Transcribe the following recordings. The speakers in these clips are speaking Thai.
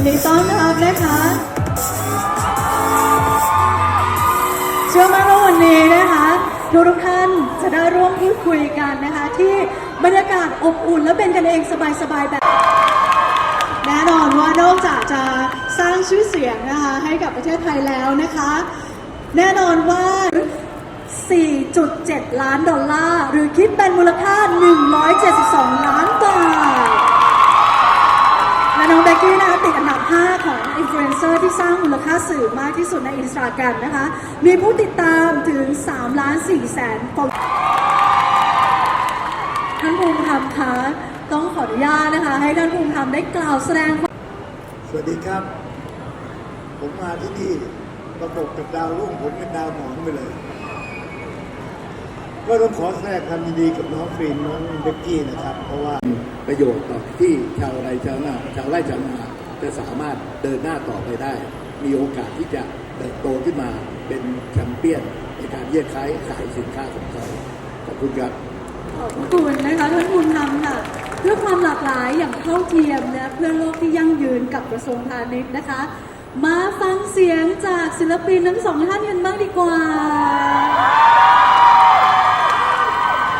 ยินดีต้อนรับนะคะเชื่อมั่นว่าวันนี้นะคะทุกทุกท่านจะได้ร่วมพูดคุยกันนะคะ ที่บรรยากาศอบอุ่นและเป็นกันเองสบายๆแบบ แน่นอนว่านอกจากจะสร้างชื่อเสียงนะคะให้กับประเทศไทยแล้วนะคะ แน่นอนว่า 4.7 ล้านดอลลาร์ หรือคิดเป็นมูลค่า 172 ล้าน ลูเอนเซอร์ที่สร้างมูลค่าสื่อมากที่สุดในอินสตาแกรมนะคะ มีผู้ติดตามถึง3ล้าน4แสนคนท่านภูมิธรรมคะต้องขออนุญาตนะคะ ให้ท่านภูมิธรรมได้กล่าวแสดงความสวัสดีครับ ผมมาที่นี่ประกบกับดาวรุ่งผมเป็นดาวหมองไปเลย ก็ต้องขอแสดงความยินดีกับน้องฟรีนน้องเบกกี้นะครับ เพราะว่าประโยชน์ต่อที่ชาวไร่ชาวนาชาวไร่ชาวนา จะสามารถเดินหน้าต่อไปได้ มีโอกาสที่จะเติบโตขึ้นมาเป็นแชมเปี้ยนในการแยกขายขายสินค้าของเขาขอบคุณครับขอบคุณนะคะท่านภูมิธรรมค่ะเพื่อความหลากหลายอย่างเท่าเทียมนะเพื่อโลกที่ยั่งยืนกับกระทรวงพาณิชย์นะคะ มาฟังเสียงจากศิลปินทั้งสองท่านกันบ้างดีกว่า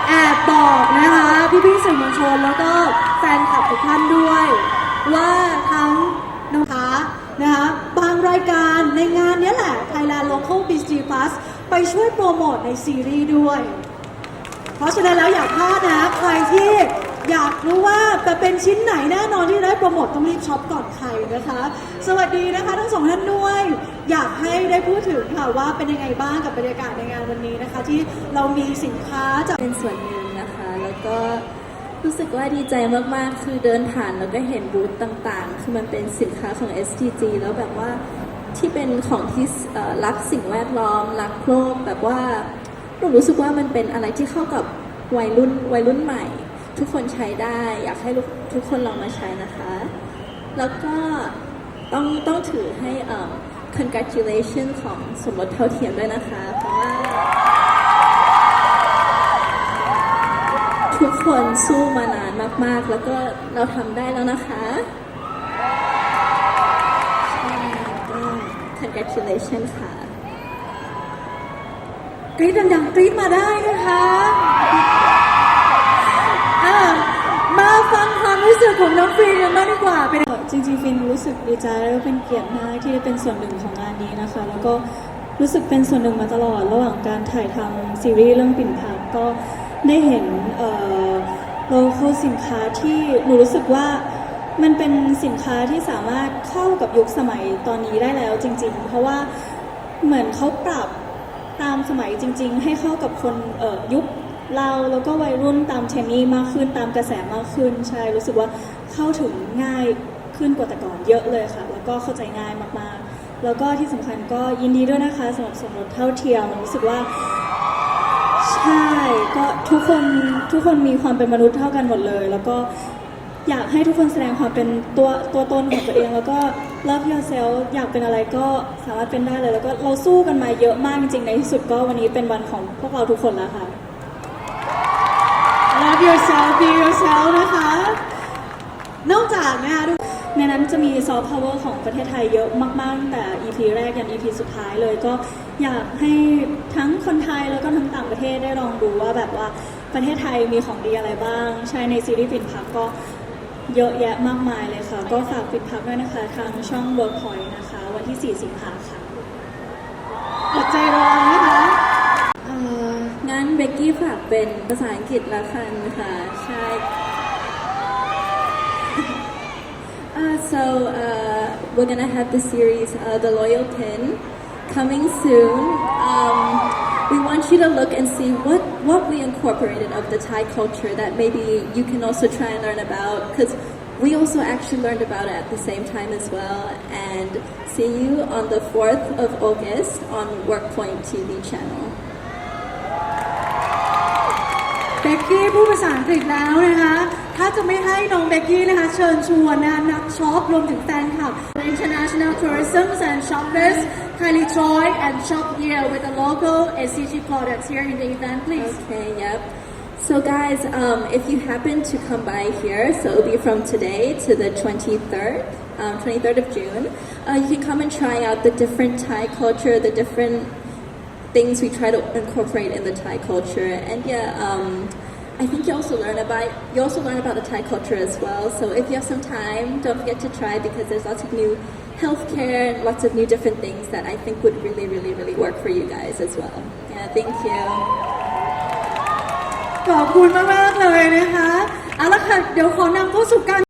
แอบบอกนะคะพี่ๆสื่อมวลชนแล้วก็แฟนคลับทุกท่านด้วย ว่าทั้งนะคะนะคะบางรายการในงานนี้แหละ Thailand Local b i z Plus ไปช่วยโปรโมทในซีรีส์ด้วย เพราะฉะนั้นแล้วอย่าพลาดนะ ใครที่อยากรู้ว่าจะเป็นชิ้นไหนแน่นอนที่ได้โปรโมทต้องรีบช็อปก่อนใครนะคะ สวัสดีนะคะทั้งสองท่านด้วย อยากให้ได้พูดถึงค่ะว่าเป็นยังไงบ้างกับบรรยากาศในงานวันนี้นะคะ ที่เรามีสินค้าจากเป็นส่วนหนึ่ง รู้สึกว่าดีใจมากๆ คือเดินผ่านแล้วก็เห็นบูธต่างๆ คือมันเป็นสินค้าของ STG แล้วแบบว่าที่เป็นของที่รักสิ่งแวดล้อม รักโลกแบบว่าหนูรู้สึกว่ามันเป็นอะไรที่เข้ากับวัยรุ่นวัยรุ่นใหม่ ทุกคนใช้ได้ อยากให้ทุกคนลองมาใช้นะคะ แล้วก็ต้องต้องถือให้ congratulation ของสมรสเท่าเทียมด้วยนะคะ เพราะว่า คนสู้มานานมากๆ แล้วก็เราทำได้แล้วนะคะ ใช่ก็ congratulation ค่ะ กรี๊ดดังๆ กรี๊ดมาได้นะคะอะมาฟังความรู้สึกของน้องฟรีกันบ้างดีกว่าเป็น จริงๆฟินรู้สึกดีใจแล้วก็เป็นเกียรติมากที่ได้เป็นส่วนหนึ่งของงานนี้นะคะ แล้วก็รู้สึกเป็นส่วนหนึ่งมาตลอดระหว่างการถ่ายทำซีรีส์เรื่องปิ่นพักก็ ได้เห็นโลโก้สินค้าที่หนูรู้สึกว่ามันเป็นสินค้าที่สามารถเข้ากับยุคสมัยตอนนี้ได้แล้วจริง ๆ เพราะว่าเหมือนเขาปรับตามสมัยจริง ๆ ให้เข้ากับคนยุคเราแล้วก็วัยรุ่นตามเทรนนี่มากขึ้นตามกระแสมากขึ้นใช่รู้สึกว่าเข้าถึงง่ายขึ้นกว่าแต่ก่อนเยอะเลยค่ะ แล้วก็เข้าใจง่ายมากๆ แล้วก็ที่สำคัญก็ยินดีด้วยนะคะสำหรับสมรสเท่าเทียมรู้สึกว่า ช่ก็ทุกคนทุกคนมีความเป็นมนุษย์เท่ากันหมดเลย แล้วก็อยากให้ทุกคนแสดงความเป็นตัวตัวตนของตัวเอง แล้วก็ love yourself อยากเป็นอะไรก็สามารถเป็นได้เลย แล้วก็เราสู้กันมาเยอะมากจริงๆในที่สุดก็วันนี้เป็นวันของพวกเราทุกคนแล้วค่ะ love yourself be yourself นะคะ นอกจากนะคะทุก ในนั้นจะมีซอฟต์พาวเวอร์ของประเทศไทยเยอะมากๆตั้งแต่ EP แรกยัน EP สุดท้ายเลยก็อยากให้ทั้งคนไทยแล้วก็ทั้งต่างประเทศได้ลองดูว่าแบบว่าประเทศไทยมีของดีอะไรบ้าง ใช่ในซีรีส์ปิ่นพักก็เยอะแยะมากมายเลยค่ะ ก็ฝากปิ่นพักด้วยนะคะ ทางช่อง Workpoint นะคะ วันที่ 4 สิงหาค่ะอดใจรอนะคะงั้นเบกกี้ฝากเป็นภาษาอังกฤษละกันค่ะ ใช่ Uh, so uh, we're gonna have the series uh, The Loyal Pin coming soon. Um, we want you to look and see what, what we incorporated of the Thai culture that maybe you can also try and learn about because we also actually learned about it at the same time as well. And see you on the 4th of August on WorkPoint TV channel. เบกกี้พูดภาษาอังกฤษแล้วนะคะ ถ้าจะไม่ให้น้องเบกกี้นะคะ เชิญชวนนะคะนักช็อปรวมถึงแฟนคลับ international tourism and shoppers kindly join and shop here with the local SCG products here in the event please Okay, yep. So guys, um, if you happen to come by here, so it'll be from today to the 23rd, um, 23rd of June, uh, you can come and try out the different Thai culture, the different things we try to incorporate in the Thai culture. And yeah, um, I think you also learn about you also learn about the Thai culture as well. So if you have some time, don't forget to try because there's lots of new healthcare and lots of new different things that I think would really, really, really work for you guys as well. Yeah, thank you. ขอบคุณมาก ๆ เลยนะคะ เอาละค่ะ เดี๋ยวขอนำเข้าสู่การ